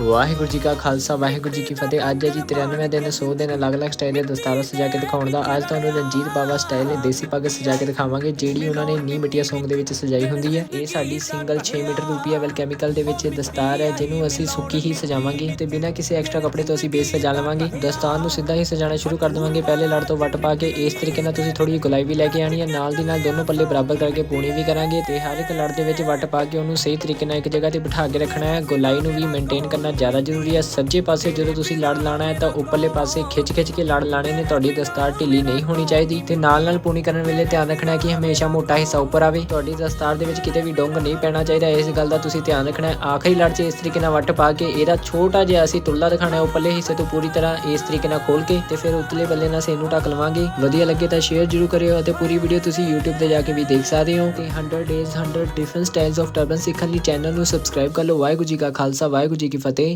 ਵਾਹਿਗੁਰੂ ਜੀ ਕਾ ਖਾਲਸਾ, ਵਾਹਿਗੁਰੂ ਜੀ ਕੀ ਫਤਿਹ। ਅੱਜ ਹੈ ਜੀ 93 ਦਿਨ 100 ਦਿਨ ਅਲੱਗ-ਅਲੱਗ ਸਟਾਈਲ ਦੇ ਦਸਤਾਰਾਂ ਸਜਾ ਕੇ ਦਿਖਾਉਣ ਦਾ। ਅੱਜ ਤੁਹਾਨੂੰ ਰਣਜੀਤ ਬਾਵਾ ਸਟਾਈਲ ਦੇ ਦੇਸੀ ਪੱਗ ਸਜਾ ਕੇ ਦਿਖਾਵਾਂਗੇ, ਜਿਹੜੀ ਉਹਨਾਂ ਨੇ ਨੀ ਮਿੱਟੀਆ ਸੌਂਗ ਦੇ ਵਿੱਚ ਸਜਾਈ ਹੁੰਦੀ ਹੈ। ਇਹ ਸਾਡੀ single 6 metre Rubia voile chemical ਦੇ ਵਿੱਚ ਦਸਤਾਰ ਹੈ, ਜਿਹਨੂੰ ਅਸੀਂ ਸੁੱਕੀ ਹੀ ਸਜਾਵਾਂਗੇ ਤੇ ਬਿਨਾਂ ਕਿਸੇ ਐਕਸਟਰਾ ਕੱਪੜੇ ਤੋਂ ਅਸੀਂ ਬੇਸ ਸਜਾ ਲਵਾਂਗੇ। ਦਸਤਾਰ ਨੂੰ ਸਿੱਧਾ ਹੀ ਸਜਾਣਾ ਸ਼ੁਰੂ ਕਰ ਦੇਵਾਂਗੇ। ਪਹਿਲੇ ਲੜ ਤੋਂ ਵੱਟ ਪਾ ਕੇ ਇਸ ਤਰੀਕੇ ਨਾਲ ਤੁਸੀਂ ਥੋੜੀ ਗੁਲਾਈ ਵੀ ਲੈ ਕੇ ਆਣੀ ਹੈ। ਨਾਲ ਦੀ ਨਾਲ ਦੋਨੋਂ ਪੱਲੇ ਬਰਾਬਰ ਕਰਕੇ ਪੂਣੀ ਵੀ ਕਰਾਂਗੇ ਤੇ ਹਰ ਇੱਕ ਲੜ ਦੇ ਵਿੱਚ ਵੱਟ ਪਾ ਕੇ ਉਹਨੂੰ ਸਹੀ ਤਰੀਕੇ ਨਾਲ ਇੱਕ ਜਗ੍ਹਾ ਤੇ ਬਿਠਾ ਕੇ ਰੱਖਣਾ ਹੈ। ਗੁਲਾਈ ਨੂੰ ਵੀ ਮੇਨਟੇਨ ਕਰਨਾ ਜ਼ਿਆਦਾ ਜ਼ਰੂਰੀ ਹੈ। ਸੱਜੇ ਪਾਸੇ ਜਦੋਂ ਤੁਸੀਂ ਲੜ ਲਾਣਾ ਹੈ ਤਾਂ ਉੱਪਰਲੇ ਪਾਸੇ ਖਿੱਚ-ਖਿੱਚ ਕੇ ਲੜ ਲਾਣੇ ਨੇ। ਤੁਹਾਡੀ ਦਸਤਾਰ ਢਿੱਲੀ ਨਹੀਂ ਹੋਣੀ ਚਾਹੀਦੀ। ਤੇ ਨਾਲ-ਨਾਲ ਪੂਣੀ ਕਰਨ ਵੇਲੇ ਧਿਆਨ ਰੱਖਣਾ ਹੈ ਕਿ ਹਮੇਸ਼ਾ ਮੋਟਾ ਹਿੱਸਾ ਉੱਪਰ ਆਵੇ। ਤੁਹਾਡੀ ਦਸਤਾਰ ਦੇ ਵਿੱਚ ਕਿਤੇ ਵੀ ਡੋਂਗ ਨਹੀਂ ਪੈਣਾ ਚਾਹੀਦਾ। ਇਸ ਗੱਲ ਦਾ ਤੁਸੀਂ ਧਿਆਨ ਰੱਖਣਾ ਹੈ। ਆਖਰੀ ਲੜ 'ਚ ਇਸ ਤਰੀਕੇ ਨਾਲ ਵੱਟ ਪਾ ਕੇ ਇਹਦਾ ਛੋਟਾ ਜਿਹਾ ਅਸੀਂ ਤੁੱਲਾ ਦਿਖਾਣਾ ਹੈ। ਉੱਪਰਲੇ ਹਿੱਸੇ ਤੋਂ ਪੂਰੀ ਤਰ੍ਹਾਂ ਇਸ ਤਰੀਕੇ ਨਾਲ ਖੋਲ ਕੇ ਤੇ ਫਿਰ ਉਤਲੇ ਬੱਲੇ ਨਾਲ ਸੇਨੂੰ ਢੱਕ ਲਵਾਂਗੇ। ਵਧੀਆ ਲੱਗੇ ਤਾਂ ਸ਼ੇਅਰ ਜਰੂਰ ਕਰਿਓ ਅਤੇ ਪੂਰੀ ਵੀਡੀਓ ਤੁਸੀਂ YouTube ਤੇ ਜਾ ਕੇ ਵੀ ਦੇਖ ਸਕਦੇ ਹੋ। ਤੇ 100 days 100 different styles of turban ਸਿੱਖਣ ਲਈ ਚੈਨਲ ਨੂੰ ਸਬਸਕ੍ਰਾਈਬ ਕਰ ਲਓ। ਵਾਹਿਗੁਰੂ ਜੀ ਕਾ ਖਾਲਸਾ, ਵਾਹਿਗੁਰੂ ਜੀ ਕੀ ਫਤਿਹ।